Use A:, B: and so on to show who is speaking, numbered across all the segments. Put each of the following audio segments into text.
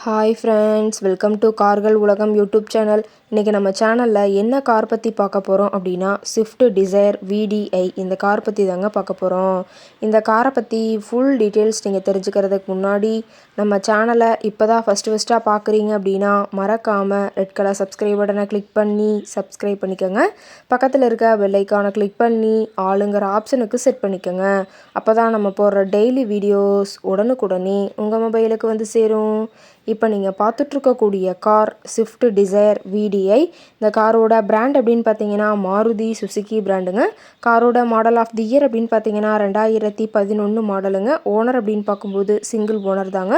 A: Hi friends welcome to கார்கள் உலகம் YouTube channel இன்றைக்கி நம்ம சேனலில் என்ன கார் பற்றி பார்க்க போகிறோம் அப்படின்னா ஸ்விஃப்ட் டிசைர் விடிஐ இந்த கார் பற்றி தாங்க பார்க்க போகிறோம் இந்த காரை பற்றி ஃபுல் டீட்டெயில்ஸ் நீங்கள் தெரிஞ்சுக்கிறதுக்கு முன்னாடி நம்ம சேனலை இப்போ தான் ஃபஸ்ட்டு ஃபஸ்ட்டாக பார்க்குறீங்க அப்படின்னா மறக்காமல் ரெட் கலர் சப்ஸ்கிரைப் பட்டனை கிளிக் பண்ணி சப்ஸ்கிரைப் பண்ணிக்கோங்க. பக்கத்தில் இருக்க பெல்லைக்கானை கிளிக் பண்ணி ஆளுங்கிற ஆப்ஷனுக்கு செட் பண்ணிக்கோங்க. அப்போ தான் நம்ம போடுற டெய்லி வீடியோஸ் உடனுக்குடனே உங்கள் மொபைலுக்கு வந்து சேரும். இப்போ நீங்கள் பார்த்துட்ருக்கக்கூடிய கார் ஸ்விஃப்ட் டிசைர் விடிஐ இந்த காரோட பிராண்ட் அப்படின்னு பார்த்தீங்கன்னா மாருதி சுசுக்கி பிராண்டுங்க காரோட மாடல் ஆஃப் தி இயர் அப்படின்னு பார்த்தீங்கன்னா ரெண்டாயிரத்தி பதினொன்று மாடலுங்க ஓனர் அப்படின்னு பார்க்கும்போது சிங்கிள் ஓனர் தாங்க.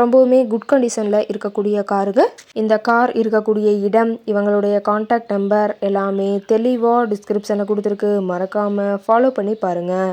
A: ரொம்பவுமே குட் கண்டிஷனில் இருக்கக்கூடிய காருங்க. இந்த கார் இருக்கக்கூடிய இடம் இவங்களுடைய காண்டாக்ட் நம்பர் எல்லாமே தெளிவாக டிஸ்கிரிப்ஷனை கொடுத்துருக்கு. மறக்காமல் ஃபாலோ பண்ணி பாருங்கள்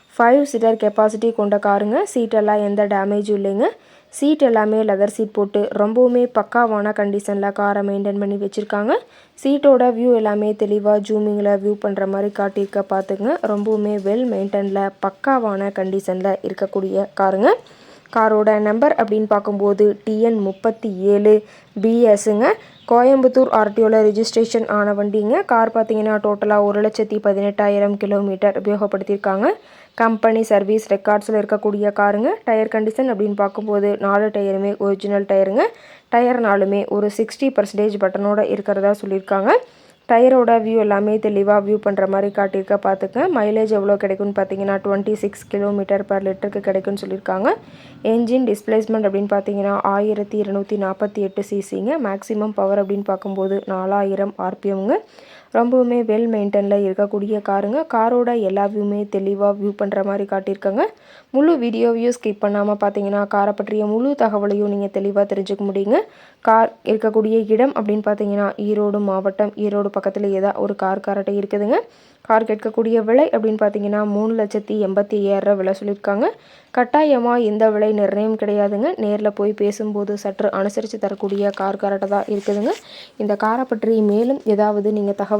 A: ஃபைவ் சீட்டர் கெப்பாசிட்டி கொண்ட காருங்க. சீட்டெல்லாம் எந்த டேமேஜும் இல்லைங்க. சீட் எல்லாமே லெதர் சீட் போட்டு ரொம்பவுமே பக்காவான கண்டிஷனில் காரை மெயின்டைன் பண்ணி வச்சுருக்காங்க. சீட்டோட வியூ எல்லாமே தெளிவாக ஜூமிங்கில் வியூ பண்ணுற மாதிரி காட்டியிருக்க பார்த்துங்க ரொம்பவுமே வெல் மெயின்டெனில் பக்காவான கண்டிஷனில் இருக்கக்கூடிய காருங்க. காரோட நம்பர் அப்படின்னு பார்க்கும்போது டிஎன் முப்பத்தி ஏழு பிஎஸ்ஸுங்க கோயம்புத்தூர் ஆர்டிஓவில் ரிஜிஸ்ட்ரேஷன் ஆன வண்டிங்க. கார் பார்த்தீங்கன்னா டோட்டலாக ஒரு லட்சத்தி பதினெட்டாயிரம் கிலோமீட்டர் உபயோகப்படுத்தியிருக்காங்க. கம்பெனி சர்வீஸ் ரெக்கார்ட்ஸில் இருக்கக்கூடிய காருங்க. டயர் கண்டிஷன் அப்படின்னு பார்க்கும்போது நாலு டயருமே ஒரிஜினல் டயருங்க. டயர்னாலுமே ஒரு சிக்ஸ்டி பர்சன்டேஜ் பட்டனோட இருக்கிறதா சொல்லியிருக்காங்க. டயரோட வியூ எல்லாமே தெளிவாக வியூ பண்ணுற மாதிரி காட்டியிருக்க பார்த்துக்க. மைலேஜ் எவ்வளோ கிடைக்கும்னு பார்த்தீங்கன்னா டுவெண்ட்டி சிக்ஸ் கிலோமீட்டர் பர் லிட்டருக்கு கிடைக்கும்னு சொல்லியிருக்காங்க. என்ஜின் டிஸ்பிளேஸ்மெண்ட் அப்படின்னு பார்த்தீங்கன்னா ஆயிரத்தி இருநூற்றி நாற்பத்தி எட்டு சிசிங்க மேக்ஸிமம் பவர் அப்படின்னு பார்க்கும்போது நாலாயிரம் ஆர்பிஎம்ங்க ரொம்பவுமே வெல் மெயின்டெனில் இருக்கக்கூடிய காருங்க. காரோட எல்லா வியூமே தெளிவாக வியூ பண்ணுற மாதிரி காட்டியிருக்காங்க. முழு வீடியோவையும் ஸ்கிப் பண்ணாமல் பார்த்தீங்கன்னா காரை பற்றிய முழு தகவலையும் நீங்கள் தெளிவாக தெரிஞ்சுக்க முடியுங்க. கார் இருக்கக்கூடிய இடம் அப்படின்னு பார்த்தீங்கன்னா ஈரோடு மாவட்டம் ஈரோடு பக்கத்தில் ஏதாவது ஒரு கார் காரட்டை இருக்குதுங்க. கார் கேட்கக்கூடிய விலை அப்படின்னு பார்த்தீங்கன்னா மூணு லட்சத்தி எண்பத்தி ஐயாயிரம் விலை சொல்லியிருக்காங்க. கட்டாயமாக எந்த விலை நிர்ணயம் கிடையாதுங்க. நேரில் போய் பேசும்போது சற்று அனுசரித்து தரக்கூடிய கார் காரட்டை தான் இருக்குதுங்க. இந்த காரை பற்றி மேலும் ஏதாவது நீங்கள் தகவல்